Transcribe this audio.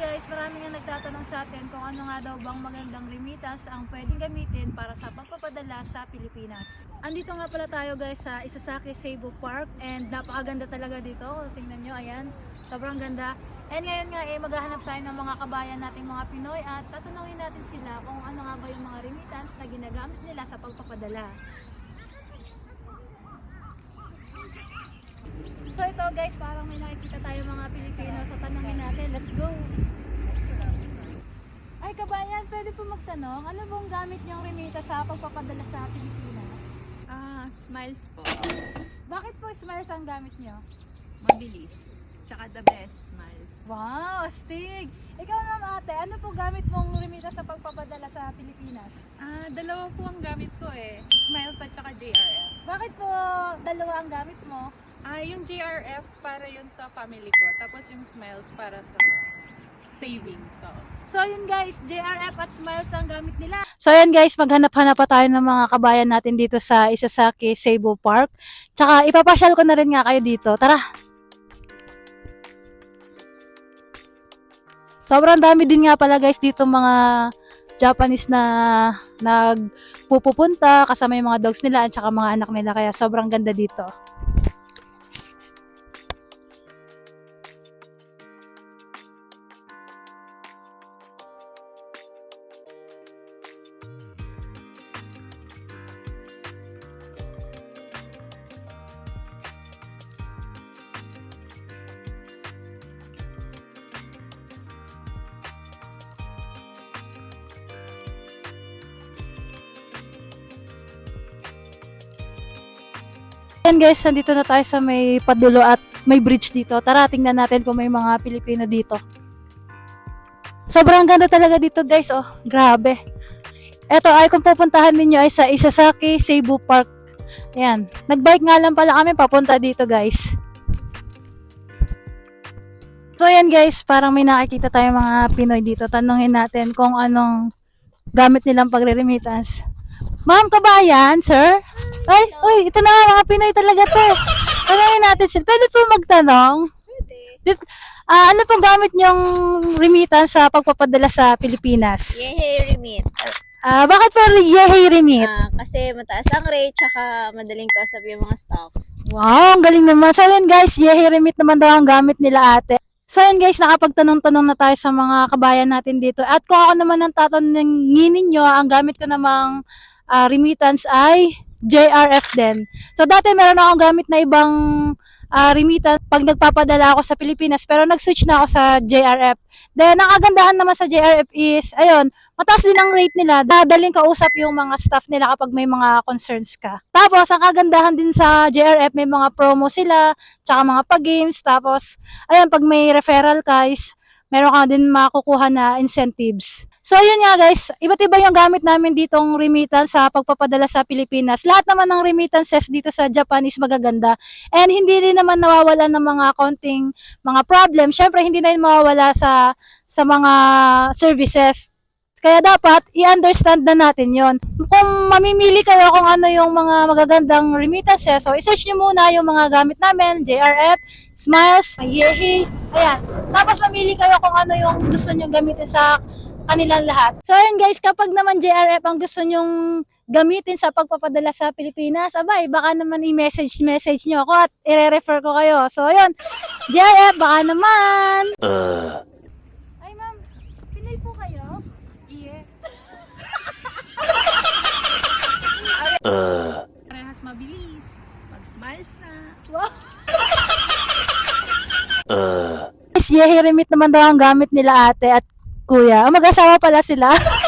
guys, marami nga nagtatanong sa atin kung ano nga daw bang magandang remittance ang pwedeng gamitin para sa pagpapadala sa Pilipinas. Andito nga pala tayo guys sa Isasaki Cebu Park and napakaganda talaga dito. Tingnan nyo, ayan, sobrang ganda. And ngayon nga eh, maghahanap tayo ng mga kabayan nating mga Pinoy at tatanungin natin sila kung ano nga ba yung mga remittance na ginagamit nila sa pagpapadala. So ito guys, parang may nakikita tayo mga Pilipino. So tanongin natin, let's go! Ay kabayan, pwede po magtanong, ano bang gamit niyong remita sa pagpapadala sa Pilipinas? Ah, smiles po. Bakit po smiles ang gamit niyo? Mabilis. Tsaka the best smiles. Wow, astig! Ikaw naman ate, ano po gamit mong remita sa pagpapadala sa Pilipinas? Ah, dalawa po ang gamit ko eh. Smiles at tsaka JRF. Bakit po dalawa ang gamit mo? Ah, yung JRF para yun sa family ko. Tapos yung smiles para sa savings. So, So yun guys, JRF at Smiles ang gamit nila. So yun guys, maghanap-hanap pa tayo ng mga kabayan natin dito sa Isasaki Cebu Park. Tsaka ipapasyal ko na rin nga kayo dito. Tara! Sobrang dami din nga pala guys dito mga Japanese na nagpupupunta kasama yung mga dogs nila at saka mga anak nila kaya sobrang ganda dito. Yan guys, nandito na tayo sa may padulo at may bridge dito. Tara, tingnan natin kung may mga Pilipino dito. Sobrang ganda talaga dito guys, oh. Grabe. Eto ay kung pupuntahan ninyo ay sa Isasaki Cebu Park. Ayan. Nagbike nga lang pala kami papunta dito guys. So ayan guys, parang may nakikita tayo mga Pinoy dito. Tanungin natin kung anong gamit nilang pagre-remittance. Ma'am, kabayan, sir? Ay, uy, ito na nga, mga Pinoy talaga to. Tanungin natin sila. Pwede po magtanong? pwede. Ah, ano pong gamit niyong remittance sa pagpapadala sa Pilipinas? Yehey remit. Ah, bakit po Yehey Remit? Ah, kasi mataas ang rate, tsaka madaling kausap yung mga staff. Wow, ang galing naman. So yun guys, Yehey Remit naman daw ang gamit nila ate. So yun guys, nakapagtanong-tanong na tayo sa mga kabayan natin dito. At kung ako naman ang tatanungin ninyo, ang gamit ko namang ah, remittance ay JRF din. So dati meron akong gamit na ibang ah, remittance pag nagpapadala ako sa Pilipinas pero nag-switch na ako sa JRF. Then ang kagandahan naman sa JRF is, ayun, mataas din ang rate nila. Dadaling kausap yung mga staff nila kapag may mga concerns ka. Tapos ang kagandahan din sa JRF may mga promo sila, tsaka mga pa-games. Tapos ayun, pag may referral is meron ka din makukuha na incentives. So yun nga guys, iba't iba yung gamit namin ditong remittance sa pagpapadala sa Pilipinas. Lahat naman ng remittances dito sa Japan is magaganda. And hindi din naman nawawala ng mga konting mga problem. Syempre hindi na yun mawawala sa sa mga services. Kaya dapat i-understand na natin yon. Kung mamimili kayo kung ano yung mga magagandang remittances, so i-search nyo muna yung mga gamit namin, JRF, Smiles, Yehi, ayan. Tapos mamili kayo kung ano yung gusto nyo gamitin sa kanilang lahat. So ayun guys, kapag naman JRF ang gusto nyong gamitin sa pagpapadala sa Pilipinas, abay, baka naman i-message message nyo ako at i-refer ko kayo. So ayun, JRF, baka naman. Ay ma'am, Pinoy po kayo? yeah. Parehas mabilis. Pag smiles na. Yes, Yehi Remit naman daw ang gamit nila ate at kuya. Ah, Mag-asawa pala sila.